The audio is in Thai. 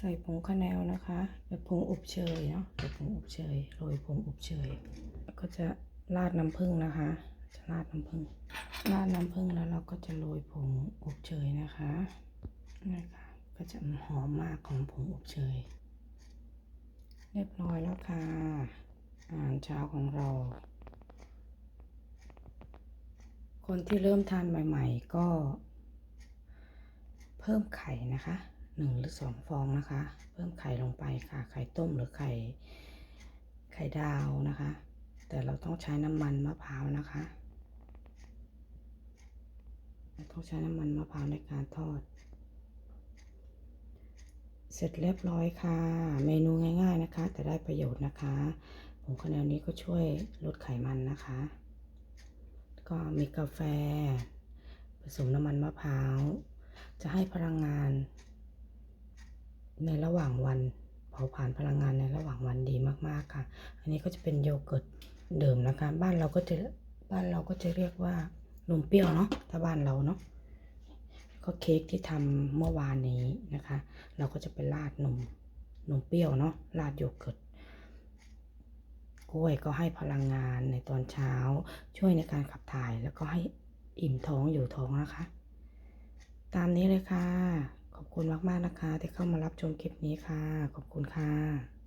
ใส่ผงคะแนวนะคะแบบผงอบเชยเนาะแบบผงอบเชยโรยผงอบเชยแล้วก็จะราดน้ำผึ้งนะคะ จะราดน้ำผึ้งราดน้ำผึ้งแล้วเราก็จะโรยผงอบเชยนะคะนะคะก็จะหอมมากของผงอบเชยเรียบร้อยแล้วค่ะอาหารเช้าของเรา คนที่เริ่มทานใหม่ ๆ ก็เพิ่มไข่นะคะ หนึ่งหรือสองฟองนะคะ เพิ่มไข่ลงไปค่ะ ไข่ต้มหรือไข่ไข่ดาวนะคะ แต่เราต้องใช้น้ำมันมะพร้าวนะคะเราต้องใช้น้ำมันมะพร้าวในการทอด เสร็จเรียบร้อยค่ะ เมนูง่าย ๆนะคะ แต่ได้ประโยชน์นะคะผงคะแนนนี้ก็ช่วยลดไขมันนะคะ ก็มีกาแฟ ผสมน้ำมันมะพร้าว จะให้พลังงานระหว่างวันเผาผลาญพลังงานในระหว่างวันดีมากๆค่ะ อันนี้ก็จะเป็นโยเกิร์ตเดิมนะคะ บ้านเราก็จะบ้านเราก็จะเรียกว่านมเปรี้ยวเนาะถ้าบ้านเราเนาะก็เค้กที่ทำเมื่อวานนี้นะคะ เราก็จะไปราดนมนมเปรี้ยวเนาะราดโยเกิร์ตกล้วยก็ให้พลังงานในตอนเช้า ช่วยในการขับถ่ายแล้วก็ให้อิ่มท้องอยู่ท้องนะคะ ตามนี้เลยค่ะ ขอบคุณมากๆนะคะ ที่เข้ามารับชมคลิปนี้ค่ะ ขอบคุณค่ะ